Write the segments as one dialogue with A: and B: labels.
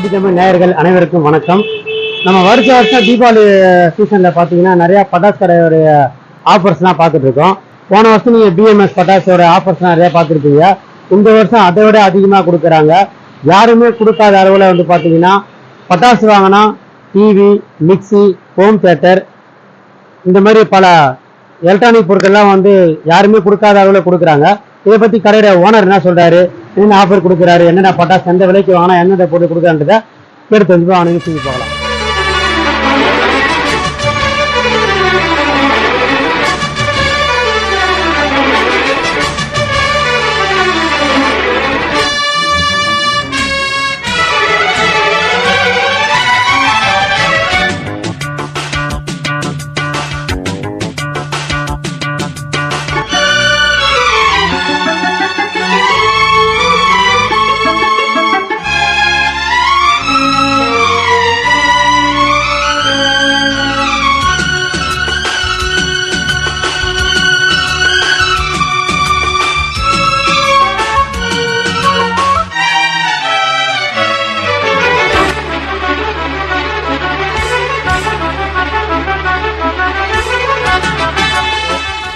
A: ID Tamil நேயர்கள் அனைவருக்கும் வணக்கம். நம்ம வருஷ வருஷம் தீபாவளி சீசனில் பார்த்தீங்கன்னா நிறையா பட்டாசு கடையோடைய ஆஃபர்ஸ்லாம் பார்த்துட்டு இருக்கோம். போன வருஷம் நீங்கள் பிஎம்எஸ் பட்டாசோட ஆஃபர்ஸ்லாம் நிறையா பார்த்துருப்பீங்க. இந்த வருஷம் அதை விட அதிகமாக கொடுக்குறாங்க. யாருமே கொடுக்காத அளவில் வந்து பார்த்தீங்கன்னா பட்டாசு வாங்கினா டிவி மிக்ஸி ஹோம் தியேட்டர் இந்த மாதிரி பல எலக்ட்ரானிக் பொருட்கள்லாம் வந்து யாருமே கொடுக்காத அளவில் கொடுக்குறாங்க. இதை பற்றி கடையோட ஓனர் என்ன சொல்றாரு? என்ன ஆஃபர் கொடுக்குறாரு என்னென்ன பட்டாசு எந்த விலைக்கு வாங்கினா என்னென்ன போட்டு கொடுக்குறான்றதை எடுத்து வந்து வாங்கினு செஞ்சு பார்க்கலாம்.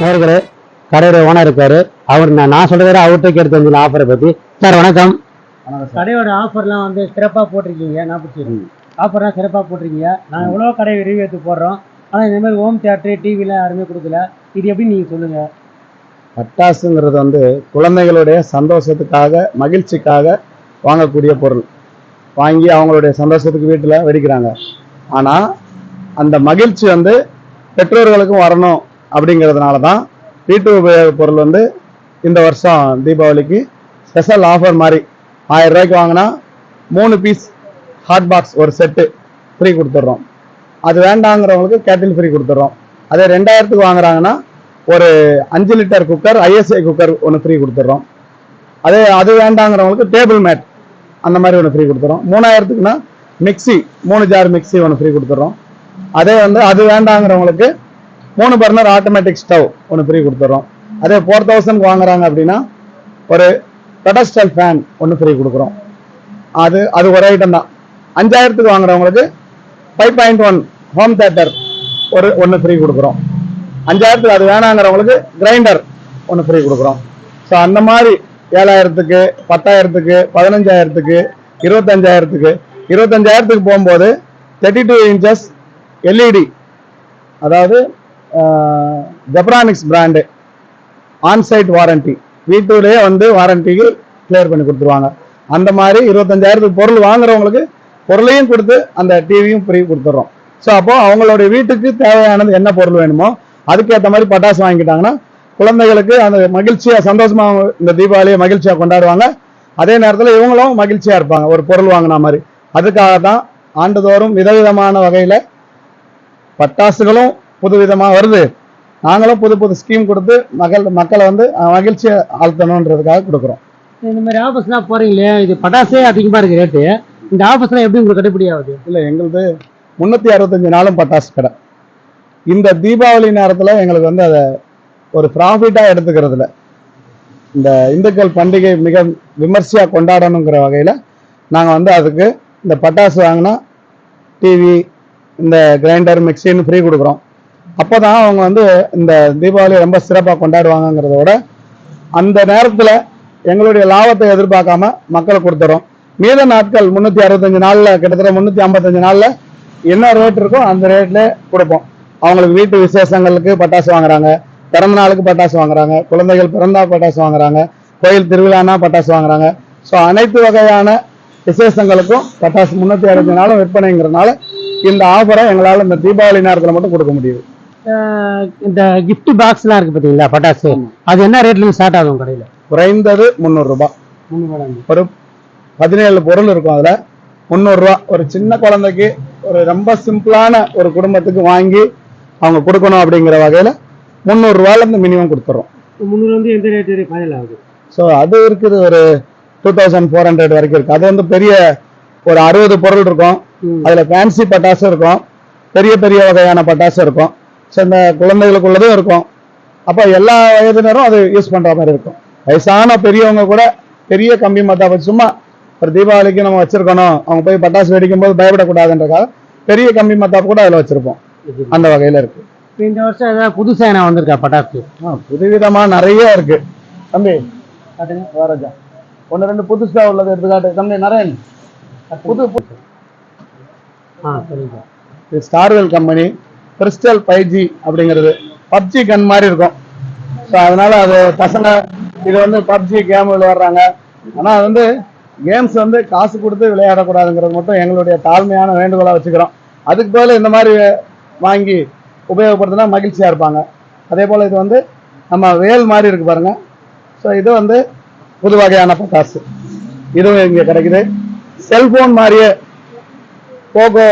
A: நேர்களே கடையோட ஓனர் இருக்காரு அவர் நான் நான் சொல்றத அவர்கிட்ட கேட்டு தெரிஞ்சு ஆஃபரை பற்றி சார் வணக்கம். கடையோட ஆஃபர்லாம் வந்து சிறப்பாக போட்டிருக்கீங்க நான் பிடிச்சி ஆஃபர்லாம் சிறப்பாக போட்டிருக்கீங்க. நான் எவ்வளோ கடை ரிவ்யூ எடுத்து போடுறோம். ஆனால் இந்த மாதிரி ஹோம் தியேட்டர் டிவிலாம் யாருமே கொடுக்கல. இது எப்படி நீங்கள் சொல்லுங்கள்
B: பட்டாசுங்கிறது வந்து குழந்தைகளுடைய சந்தோஷத்துக்காக மகிழ்ச்சிக்காக வாங்கக்கூடிய பொருள். வாங்கி அவங்களுடைய சந்தோஷத்துக்கு வீட்டில் வெடிக்கிறாங்க. ஆனால் அந்த மகிழ்ச்சி வந்து பெற்றோர்களுக்கும் வரணும். அப்படிங்கிறதுனால தான் வீட்டு உபயோக பொருள் வந்து இந்த வருஷம் தீபாவளிக்கு ஸ்பெஷல் ஆஃபர் மாதிரி ஆயிரம் ரூபாய்க்கு வாங்கினா மூணு பீஸ் ஹாட் பாக்ஸ் ஒரு செட்டு ஃப்ரீ கொடுத்துட்றோம். அது வேண்டாங்கிறவங்களுக்கு கேட்டில் ஃப்ரீ கொடுத்துட்றோம். அதே ரெண்டாயிரத்துக்கு வாங்குறாங்கன்னா ஒரு அஞ்சு லிட்டர் குக்கர் ஐஎஸ்ஐ குக்கர் ஒன்று ஃப்ரீ கொடுத்துட்றோம். அதே அது வேண்டாங்கிறவங்களுக்கு டேபிள் மேட் அந்த மாதிரி ஒன்று ஃப்ரீ கொடுத்துறோம் மூணாயிரத்துக்குன்னா மிக்சி மூணு ஜார் மிக்ஸி ஒன்று ஃப்ரீ கொடுத்துட்றோம். அதே வந்து அது வேண்டாங்கிறவங்களுக்கு மூணு பர்னர் ஆட்டோமேட்டிக் ஸ்டவ் ஒன்று ஃப்ரீ கொடுத்துட்றோம் அதே ஃபோர் தௌசண்ட்க்கு வாங்குறாங்க அப்படின்னா ஒரு பெடஸ்டல் ஃபேன் ஒன்று ஃப்ரீ கொடுக்குறோம். அது அது ஒரு ஐட்டம் தான். அஞ்சாயிரத்துக்கு வாங்குறவங்களுக்கு five point one home theatre ஒரு ஒன்று ஃப்ரீ கொடுக்குறோம். அஞ்சாயிரத்துக்கு அது வேணாங்கிறவங்களுக்கு கிரைண்டர் ஒன்று ஃப்ரீ கொடுக்குறோம். ஸோ அந்த மாதிரி ஏழாயிரத்துக்கு பத்தாயிரத்துக்கு பதினஞ்சாயிரத்துக்கு இருபத்தஞ்சாயிரத்துக்கு இருபத்தஞ்சாயிரத்துக்கு போகும்போது தேர்ட்டி டூ இன்ச்சஸ் எல்இடி அதாவது ஜெப்ரானிக்ஸ் பிராண்டு ஆன்சைட் வாரண்டி வீட்டுலேயே வந்து வாரண்டிக்கு கிளியர் பண்ணி கொடுத்துருவாங்க. அந்த மாதிரி இருபத்தஞ்சாயிரத்துக்கு பொருள் வாங்குறவங்களுக்கு பொருளையும் கொடுத்து அந்த டிவியும் ஃப்ரீ கொடுத்துட்றோம். ஸோ அப்போ அவங்களுடைய வீட்டுக்கு தேவையானது என்ன பொருள் வேணுமோ அதுக்கேற்ற மாதிரி பட்டாசு வாங்கிட்டாங்கன்னா குழந்தைகளுக்கு அந்த மகிழ்ச்சியாக சந்தோஷமாக இந்த தீபாவளியை மகிழ்ச்சியாக கொண்டாடுவாங்க. அதே நேரத்தில் இவங்களும் மகிழ்ச்சியாக இருப்பாங்க. ஒரு பொருள் வாங்கின மாதிரி. அதுக்காக தான் ஆண்டுதோறும் விதவிதமான வகையில் பட்டாசுகளும் புதுவிதமா வருது. நாங்களும் புது புது ஸ்கீம் கொடுத்து மக்கள் மக்களை வந்து மகிழ்ச்சியை ஆழ்த்தணுன்றதுக்காக கொடுக்குறோம்.
A: இந்த மாதிரி ஆஃபர்ஸ்லாம் போகிறீங்களே இது பட்டாசே அதிகமாக இருக்குது ரேட்டு இந்த ஆஃபர்ஸ்லாம் எப்படி உங்களுக்கு கட்டுப்படி ஆகுது?
B: இல்லை எங்களுது முந்நூற்றி அறுபத்தஞ்சு நாளும் பட்டாசு கடை. இந்த தீபாவளி நேரத்தில் எங்களுக்கு வந்து அதை ஒரு ப்ராஃபிட்டாக எடுத்துக்கிறதுல இந்த இந்துக்கள் பண்டிகை மிக விமர்சையாக கொண்டாடணுங்கிற வகையில் நாங்கள் வந்து அதுக்கு இந்த பட்டாசு வாங்கினா டிவி இந்த கிரைண்டர் மிக்சின்னு ஃப்ரீ கொடுக்குறோம். அப்போ தான் அவங்க வந்து இந்த தீபாவளி ரொம்ப சிறப்பாக கொண்டாடுவாங்கங்கிறத விட அந்த நேரத்தில் எங்களுடைய லாபத்தை எதிர்பார்க்காம மக்களை கொடுத்துறோம். மீத நாட்கள் முந்நூற்றி அறுபத்தஞ்சு நாளில் கிட்டத்தட்ட முந்நூற்றி ஐம்பத்தஞ்சு நாளில் என்ன ரேட் இருக்கோ அந்த ரேட்டில் கொடுப்போம். அவங்களுக்கு வீட்டு விசேஷங்களுக்கு பட்டாசு வாங்குறாங்க பிறந்த நாளுக்கு பட்டாசு வாங்குறாங்க குழந்தைகள் பிறந்தா பட்டாசு வாங்குறாங்க கோயில் திருவிழானா பட்டாசு வாங்குறாங்க. ஸோ அனைத்து வகையான விசேஷங்களுக்கும் பட்டாசு முந்நூற்றி அறுபத்தஞ்சு நாளும் விற்பனைங்கிறனால இந்த ஆஃபரை எங்களால் இந்த தீபாவளி நேரத்தில் மட்டும் கொடுக்க முடியுது.
A: இந்த gift பாக்ஸ்லாம் இருக்குது பார்த்தீங்களா பட்டாசு? அது என்ன ரேட்லேருந்து ஸ்டார்ட் ஆகும் கடையில்?
B: குறைந்தது முந்நூறுரூபா
A: முந்நூறு
B: ஒரு பதினேழு பொருள் இருக்கும் அதில். முந்நூறுரூவா ஒரு சின்ன குழந்தைக்கு ஒரு ரொம்ப சிம்பிளான ஒரு குடும்பத்துக்கு வாங்கி அவங்க கொடுக்கணும் அப்படிங்கிற வகையில் முந்நூறுரூவாலேருந்து மினிமம் கொடுத்துறோம்.
A: முந்நூறு வந்து எந்த ஃபைனல் ஆகுது?
B: ஸோ அது இருக்குது ஒரு டூ தௌசண்ட் ஃபோர் ஹண்ட்ரட் வரைக்கும் இருக்குது அது வந்து பெரிய ஒரு அறுபது பொருள் இருக்கும். அதில் ஃபேன்சி பட்டாசு இருக்கும். பெரிய பெரிய வகையான பட்டாசு இருக்கும். இந்த குழந்தைகளுக்குள்ளதும் இருக்கும். அப்போ எல்லா வயதினரும் அது யூஸ் பண்ணுற மாதிரி இருக்கும். வயசான பெரியவங்க கூட பெரிய கம்பி மத்தாப்பு சும்மா ஒரு தீபாவளிக்கு நம்ம வச்சிருக்கணும். அவங்க போய் பட்டாசு வெடிக்கும் போது பயப்படக்கூடாதுன்றக்காக பெரிய கம்பி மத்தாப்பு கூட அதில் வச்சிருப்போம். அந்த வகையில இருக்கு.
A: இந்த வருஷம் ஏதாவது புதுசா என்ன வந்திருக்கா பட்டாசு?
B: ஆ, புதுவிதமா நிறைய இருக்கு. தம்பி காட்டுங்க. வரஜா ஒன்று ரெண்டு புதுசா உள்ளது எடுத்துக்காட்டு. தம்பி நரேன். புது புது.
A: ஆ சரிங்க
B: Starwell company. Crystal five G அப்படிங்கிறது. பப்ஜி கன் மாதிரி இருக்கும். ஸோ அதனால அது பசங்க இது வந்து பப்ஜி கேம் விளையாடுறாங்க. ஆனால் அது வந்து கேம்ஸ் வந்து காசு கொடுத்து விளையாடக்கூடாதுங்கிறது மட்டும் எங்களுடைய தாழ்மையான வேண்டுகோளாக வச்சுக்கிறோம். அதுக்கு பதிலா இந்த மாதிரி வாங்கி உபயோகப்படுத்தினா மகிழ்ச்சியாக இருப்பாங்க. அதே போல் இது வந்து நம்ம வேல் மாதிரி இருக்கு பாருங்க. ஸோ இது வந்து புது வகையான பட்டாசு. இதுவும் இங்கே கிடைக்குது. செல்போன் மாதிரியே போகோ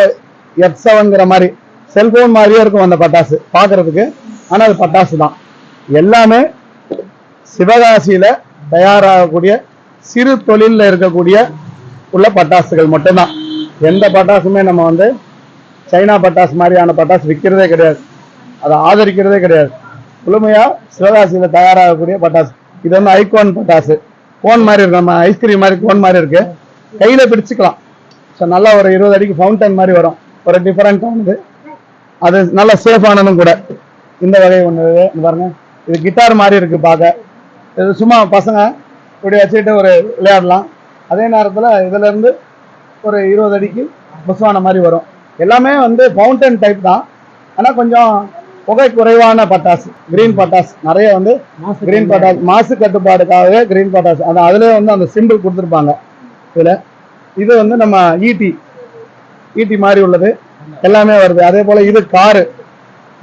B: எஃப் செவன்கிற மாதிரி செல்போன் மாதிரியே இருக்கும் அந்த பட்டாசு பார்க்கறதுக்கு. ஆனால் அது பட்டாசு தான் எல்லாமே சிவகாசியில் தயாராகக்கூடிய சிறு தொழிலில் இருக்கக்கூடிய உள்ள பட்டாசுகள் மட்டும்தான். எந்த பட்டாசுமே நம்ம வந்து சைனா பட்டாசு மாதிரியான பட்டாசு விற்கிறதே கிடையாது. அதை ஆதரிக்கிறதே கிடையாது. முழுமையாக சிவகாசியில் தயாராகக்கூடிய பட்டாசு. இது வந்து ஐகோன் பட்டாசு. கோன் மாதிரி இருக்கு. நம்ம ஐஸ்கிரீம் மாதிரி கோன் மாதிரி இருக்கு. கையில் பிடிச்சிக்கலாம் ஸோ நல்லா ஒரு இருபது அடிக்கு ஃபவுண்டன் மாதிரி வரும். ஒரு டிஃபரெண்டானது அது நல்ல சேஃபானதும் கூட. இந்த வகை ஒன்று பாருங்க. இது கிட்டார் மாதிரி இருக்கு பார்க்க இது சும்மா பசங்க இப்படி வச்சுக்கிட்டு ஒரு விளையாடலாம். அதே நேரத்தில் இதுல இருந்து ஒரு இருபது அடிக்கு புஸ்வான மாதிரி வரும். எல்லாமே வந்து ஃபவுண்டன் டைப் தான். ஆனால் கொஞ்சம் புகை குறைவான பட்டாசு. கிரீன் பட்டாசு. நிறைய வந்து கிரீன் பட்டாசு. மாசு கட்டுப்பாடுக்காகவே கிரீன் பட்டாசு. அந்த அதுலேயே வந்து அந்த சிம்பிள் கொடுத்துருப்பாங்க. இதில். இது வந்து நம்ம ஈட்டி ஈட்டி மாதிரி உள்ளது. எல்லாமே வருது. அதே போல இது காரு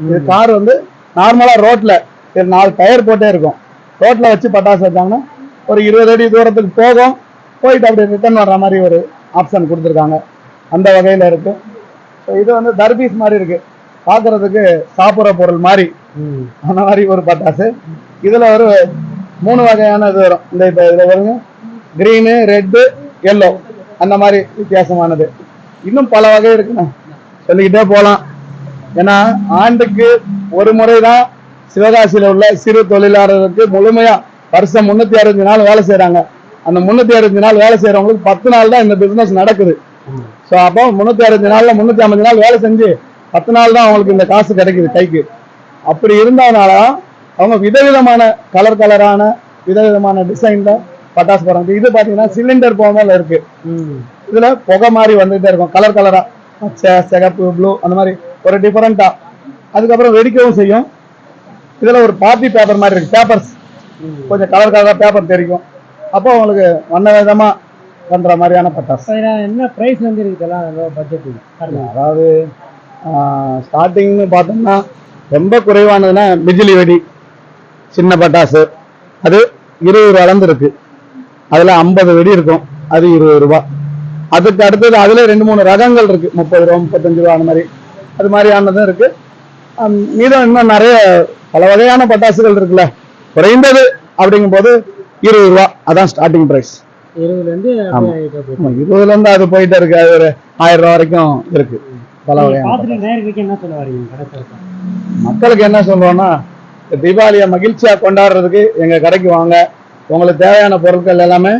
B: இது கார் வந்து நார்மலா ரோட்ல இது நாலு டயர் போட்டே இருக்கும். ரோட்ல வச்சு பட்டாசு வச்சாங்கன்னா ஒரு இருபது அடி தூரத்துக்கு போகும். போயிட்டு அப்படியே ரிட்டர்ன் வர்ற மாதிரி ஒரு ஆப்ஷன் கொடுத்துருக்காங்க. அந்த வகையில இருக்கு. இது வந்து தர்பீஸ் மாதிரி இருக்கு. பார்க்கறதுக்கு சாப்பிட்ற பொருள் மாதிரி. அந்த மாதிரி ஒரு பட்டாசு. இதுல ஒரு மூணு வகையான இது வரும். இந்த இப்போ இதுல வருங்க கிரீனு ரெட்டு எல்லோ அந்த மாதிரி வித்தியாசமானது. இன்னும் பல வகை இருக்குண்ணா. சொல்லிக்கிட்டே போகலாம் ஏன்னா ஆண்டுக்கு ஒரு முறை தான் சிவகாசியில உள்ள சிறு தொழிலாளர்களுக்கு முழுமையா வருஷம் முன்னூத்தி அறுபது நாள் வேலை செய்றாங்க. அந்த முன்னூத்தி அறுபது நாள் வேலை செய்யறவங்களுக்கு பத்து நாள் தான் இந்த பிசினஸ் நடக்குது. ஸோ அப்போ முன்னூத்தி அறுபது நாள்ல முன்னூத்தி ஐம்பது நாள் வேலை செஞ்சு பத்து நாள் தான் அவங்களுக்கு இந்த காசு கிடைக்குது கைக்கு. அப்படி இருந்ததுனால அவங்க விதவிதமான கலர் கலரான விதவிதமான டிசைன்ல பட்டாசு போறாங்க இது பாத்தீங்கன்னா சிலிண்டர் போகாமல் இருக்கு.
A: ம்.
B: இதுல புகை மாதிரி வந்துட்டே இருக்கும். கலர் கலரா பச்சை சிகப்பு ப்ளூ அந்த மாதிரி ஒரு டிஃபரெண்டா அதுக்கப்புறம் வெடிக்கவும் செய்யும். இதுல ஒரு பார்ட்டி பேப்பர் மாதிரி இருக்கு. பேப்பர்ஸ். கொஞ்சம் கலர் கலரா பேப்பர் தெரியும் அப்போ உங்களுக்கு வண்ண விதமா பண்ற மாதிரியான பட்டாசு.
A: என்ன பிரைஸ் வந்து இருக்குதெல்லாம் லோ பட்ஜெட்
B: அதாவது ஸ்டார்டிங்னு பார்த்தோம்னா ரொம்ப குறைவானதுன்னா பிஜிலி வெடி சின்ன பட்டாசு. அது இருபது ரூபாலேருந்து இருக்கு. அதில் ஐம்பது வெடி இருக்கும். அது இருபது ரூபா. அதுக்கு அடுத்தது அதுல ரெண்டு மூணு ரகங்கள் இருக்கு. முப்பது ரூபா முப்பத்தஞ்சு ரூபா அந்த மாதிரி. அது மாதிரியானதும் இருக்கு. மீதம் இன்னும் நிறைய பல வகையான பட்டாசுகள் இருக்குல்ல. குறைந்தது அப்படிங்கும்போது இருபது ரூபா. அதான் ஸ்டார்டிங் ப்ரைஸ்
A: இருபதுல இருந்து
B: அது போயிட்டே இருக்கு. அது ஒரு ஆயிரம் ரூபா வரைக்கும் இருக்கு. பல வகையான மக்களுக்கு என்ன சொல்றோம்னா தீபாவளியை மகிழ்ச்சியா கொண்டாடுறதுக்கு எங்க கடைக்கு வாங்க. உங்களுக்கு தேவையான பொருட்கள் எல்லாமே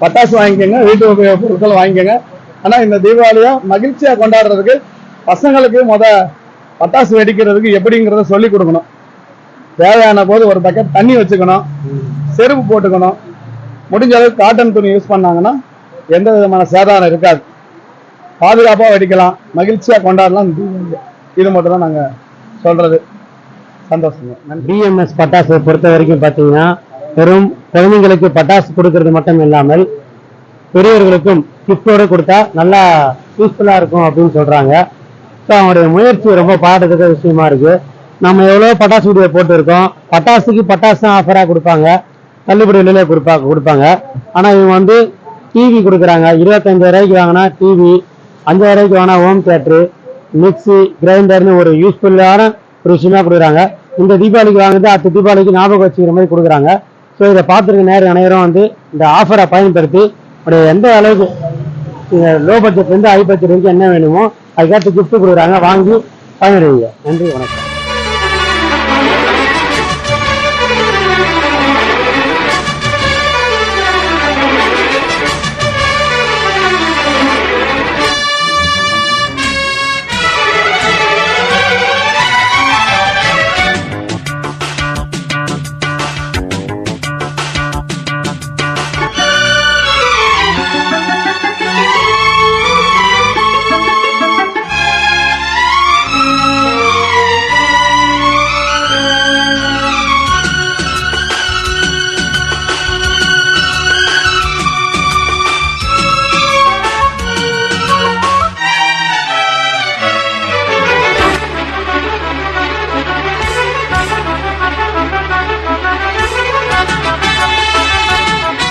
B: பட்டாசு வாங்கிக்கோங்க வீட்டு உபயோக பொருட்கள் வாங்கிக்கோங்க. ஆனா இந்த தீபாவளியை மகிழ்ச்சியா கொண்டாடுறதுக்கு பசங்களுக்கு முத பட்டாசு வெடிக்கிறதுக்கு எப்படிங்கிறத சொல்லி கொடுக்கணும். தேவையான போது ஒரு பக்கெட் தண்ணி வச்சுக்கணும் செருப்பு போட்டுக்கணும். முடிஞ்ச அளவுக்கு காட்டன் துணி யூஸ் பண்ணாங்கன்னா எந்த விதமான சேதாரம் இருக்காது. பாதுகாப்பா வெடிக்கலாம் மகிழ்ச்சியா கொண்டாடலாம் இது மட்டும் தான் நாங்க சொல்றது. சந்தோஷங்க. டிஎம்எஸ்
A: பிஎம்எஸ் பட்டாசை பொறுத்த வரைக்கும் பார்த்தீங்கன்னா வெறும் குழந்தைங்களுக்கு பட்டாசு கொடுக்கறது மட்டும் இல்லாமல் பெரியவர்களுக்கும் கிஃப்டோடு கொடுத்தா நல்லா யூஸ்ஃபுல்லாக இருக்கும் அப்படின்னு சொல்கிறாங்க ஸோ அவங்களுடைய முயற்சி ரொம்ப பாடுறதுக்கு விஷயமா இருக்கு. நம்ம எவ்வளோ பட்டாசு வீடியோ போட்டிருக்கோம். பட்டாசுக்கு பட்டாசு ஆஃபராக கொடுப்பாங்க. தள்ளுபடி விலையில கொடுப்பா கொடுப்பாங்க. ஆனால் இவங்க வந்து டிவி கொடுக்குறாங்க. இருபத்தஞ்சாயிரம் ரூபாய்க்கு வாங்கினா டிவி அஞ்சாயிரம் ரூபாய்க்கு வாங்கினா ஹோம் தியேட்டரு மிக்சி கிரைண்டர்னு ஒரு யூஸ்ஃபுல்லான ஒரு விஷயமா கொடுக்குறாங்க. இந்த தீபாவளிக்கு வாங்குறது அடுத்த தீபாவளிக்கு ஞாபகம் வச்சுக்கிற மாதிரி கொடுக்குறாங்க. ஸோ இதை பார்த்துருக்க நேரம் அனைவரும் வந்து இந்த ஆஃபரை பயன்படுத்தி உடைய எந்த அளவுக்கு லோ பட்ஜெட்லேருந்து ஹை பட்ஜெட் வரைக்கும் என்ன வேணுமோ அதுக்கேற்ற கிஃப்ட் கொடுக்குறாங்க வாங்கி பயனடைவீங்க நன்றி வணக்கம்.